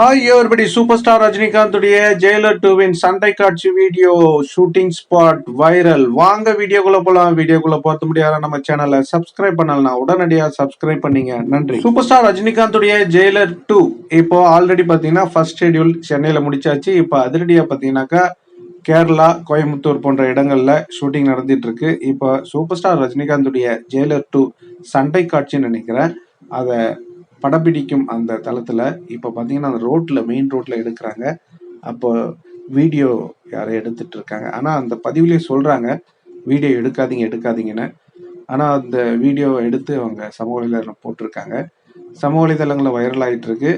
Hi everybody super star ரஜினிகாந்துடைய jailer டூவின் சண்டை காட்சி வீடியோ ஷூட்டிங் ஸ்பாட் வைரல் வாங்க வீடியோக்குள்ள போலாம். வீடியோக்குள்ள பார்த்து முடியாத நம்ம சேனலை சப்ஸ்கிரைப் பண்ணலாம் உடனடியாக சப்ஸ்கிரைப் பண்ணீங்க. நன்றி. சூப்பர் ஸ்டார் ரஜினிகாந்துடைய ஜெயிலர் டூ இப்போ ஆல்ரெடி பார்த்தீங்கன்னா ஃபர்ஸ்ட் ஷெட்யூல் சென்னையில் முடிச்சாச்சு. இப்போ அதிரடியாக பார்த்தீங்கன்னாக்கா கேரளா கோயம்புத்தூர் போன்ற இடங்களில் ஷூட்டிங் நடந்துட்டு இருக்கு இப்போ சூப்பர் ஸ்டார் ரஜினிகாந்துடைய ஜெயிலர் டூ சண்டை காட்சின்னு நினைக்கிறேன். அதை படப்பிடிக்கும் அந்த தளத்தில் இப்போ பார்த்தீங்கன்னா அந்த ரோட்டில் மெயின் ரோட்டில் எடுக்கிறாங்க. அப்போ வீடியோ யாரோ எடுத்துட்டு இருக்காங்க. ஆனால் அந்த பதிவுலேயே சொல்கிறாங்க வீடியோ எடுக்காதீங்க எடுக்காதீங்கன்னு. ஆனால் அந்த வீடியோ எடுத்து அவங்க சமூக வலைதளம் போட்டிருக்காங்க. சமூக வலைதளங்களில் வைரல் ஆயிட்டு இருக்கு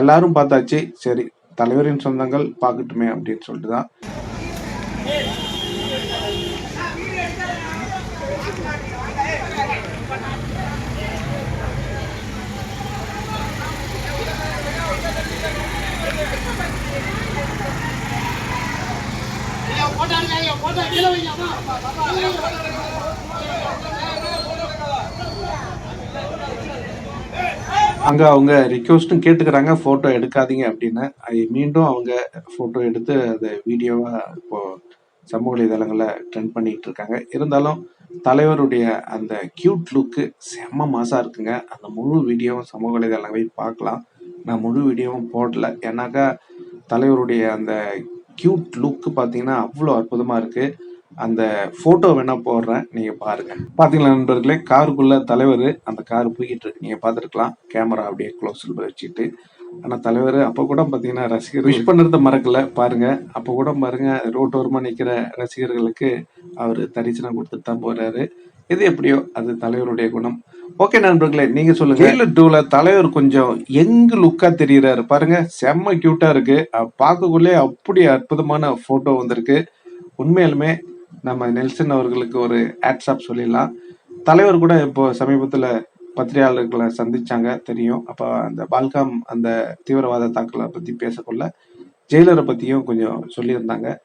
எல்லாரும் பார்த்தாச்சு. சரி தலைவரின் சொந்தங்கள் பார்க்கட்டுமே அப்படின்னு சொல்லிட்டு தான் அங்க அவங்க ரிக்வஸ்ட்டும் கேட்டுக்கிறாங்க போட்டோ எடுக்காதீங்க அப்படின்னு. மீண்டும் அவங்க போட்டோ எடுத்து அதை வீடியோவா இப்போ சமூக வலைதளங்களில் ட்ரெண்ட் பண்ணிட்டு இருக்காங்க. இருந்தாலும் தலைவருடைய அந்த கியூட் லுக்கு செம்ம மாசா இருக்குங்க. அந்த முழு வீடியோவும் சமூக வலைதளங்களை பார்க்கலாம். நான் முழு வீடியோவும் போடல. ஏன்னாக்கா தலைவருடைய அந்த கியூட் லுக்கு பார்த்தீங்கன்னா அவ்வளோ அற்புதமாக இருக்குது அந்த ஃபோட்டோ வேணால் போடுறேன் நீங்கள் பாருங்கள் பார்த்தீங்களா நண்பர்களே காருக்குள்ளே தலைவர் அந்த கார் போய்கிட்டு இருக்கு. நீங்கள் பார்த்துருக்கலாம் கேமரா அப்படியே க்ளோஸில் வச்சுட்டு. ஆனால் தலைவர் அப்போ கூட பார்த்தீங்கன்னா ரசிகர் விஷ் பண்ணுறத மறக்கல. பாருங்க அப்போ கூட பாருங்க ரோட்டோரமாக நிற்கிற ரசிகர்களுக்கு அவர் தரிசனம் கொடுத்துட்டு தான் போகிறாரு இது எப்படியோ அது தலைவருடைய குணம். ஓகே நண்பர்களே நீங்க சொல்லுங்க. ஜெயிலர் டூல தலைவர் கொஞ்சம் எங்க லுக்கா தெரியறாரு. பாருங்க செம்ம கியூட்டா இருக்கு. பார்க்கக்குள்ளே அப்படி அற்புதமான போட்டோ வந்திருக்கு. உண்மையிலுமே நம்ம நெல்சன் அவர்களுக்கு ஒரு ஆட்ஸ்அப் சொல்லிடலாம். தலைவர் கூட இப்போ சமீபத்துல பத்திரிகையாளர்களை சந்திச்சாங்க தெரியும். அப்ப அந்த பால்காம் அந்த தீவிரவாத தாக்கலை பத்தி பேசக்குள்ள ஜெயிலரை பற்றியும் கொஞ்சம் சொல்லியிருந்தாங்க.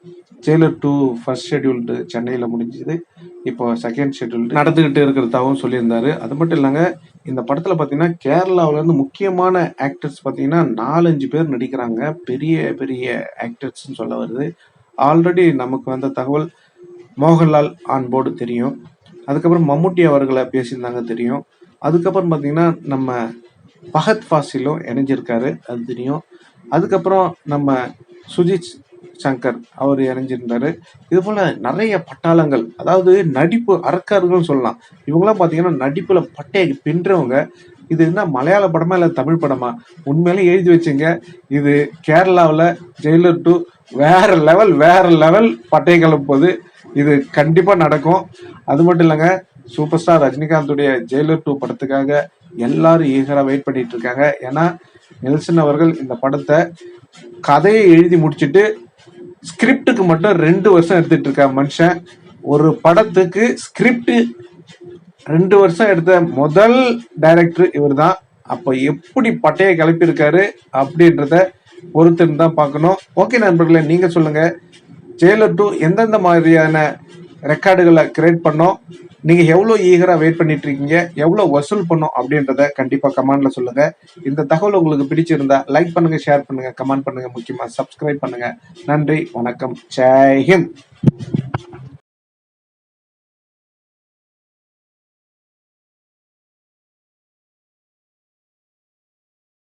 ஜெயிலர் டூ ஃபர்ஸ்ட் ஷெட்யூல்டு சென்னையில் முடிஞ்சது. இப்போ செகண்ட் ஷெட்யூல்டு நடந்துக்கிட்டு இருக்கிறதாகவும் சொல்லியிருந்தாரு. அது மட்டும் இல்லைங்க இந்த படத்தில் பார்த்தீங்கன்னா கேரளாவிலேருந்து முக்கியமான ஆக்டர்ஸ் பார்த்தீங்கன்னா நாலஞ்சு பேர் நடிக்கிறாங்க. பெரிய பெரிய ஆக்டர்ஸ்னு சொல்ல வருது. ஆல்ரெடி நமக்கு வந்த தகவல் மோகன்லால் ஆன் போர்டு தெரியும். அதுக்கப்புறம் மம்முட்டி அவர்களை பேசியிருந்தாங்க தெரியும். அதுக்கப்புறம் பார்த்தீங்கன்னா நம்ம பகத் ஃபாசிலும் இணைஞ்சிருக்காரு. அது தெரியும். அதுக்கப்புறம் நம்ம சுஜித் சங்கர் அவர் இணைஞ்சிருந்தாரு. இது போல நிறைய பட்டாளங்கள் அதாவது நடிப்பு அரக்கர்கள் சொல்லலாம். இவங்கெல்லாம் பார்த்தீங்கன்னா நடிப்புல பட்டையை பின்றவங்க. இது என்ன மலையாள படமா இல்லை தமிழ் படமா? உண்மையிலே எழுதி வச்சுங்க. இது கேரளாவில் ஜெயிலர் டூ வேற லெவல் வேற லெவல் பட்டை கிளம்பும்போது இது கண்டிப்பா நடக்கும். அது மட்டும் இல்லைங்க சூப்பர் ஸ்டார் ரஜினிகாந்துடைய ஜெயிலர் டூ படத்துக்காக எல்லாரும் ஈகரா வெயிட் பண்ணிட்டு இருக்காங்க. ஏன்னா நெல்சன் அவர்கள் இந்த படத்தை கதையை எழுதி முடிச்சிட்டு ஸ்கிரிப்டுக்கு மட்டும் ரெண்டு வருஷம் எடுத்துட்டு இருக்க மனுஷன். ஒரு படத்துக்கு ஸ்கிரிப்ட் ரெண்டு வருஷம் எடுத்த முதல் டைரக்டர் இவர் தான் அப்போ எப்படி பட்டையை கிளப்பியிருக்காரு அப்படின்றத பொறுத்திருந்து தான் பார்க்கணும். ஓகே நண்பர்களே நீங்க சொல்லுங்க. ஜெயிலர் டூ எந்தெந்த மாதிரியான ரெக்கார்டுகளை கிரியேட் பண்ணோம். நீங்க எவ்வளவு ஈகரா வெயிட் பண்ணிட்டு இருக்கீங்க எவ்வளவு வசூல் பண்ணோம் அப்படின்றத கண்டிப்பா கமெண்ட்ல சொல்லுங்க. இந்த தகவல் உங்களுக்கு பிடிச்சிருந்தா லைக் பண்ணுங்க ஷேர் பண்ணுங்க கமெண்ட் பண்ணுங்க முக்கியமா சப்ஸ்கிரைப் பண்ணுங்க. நன்றி வணக்கம் ஜெய்ஹிந்த்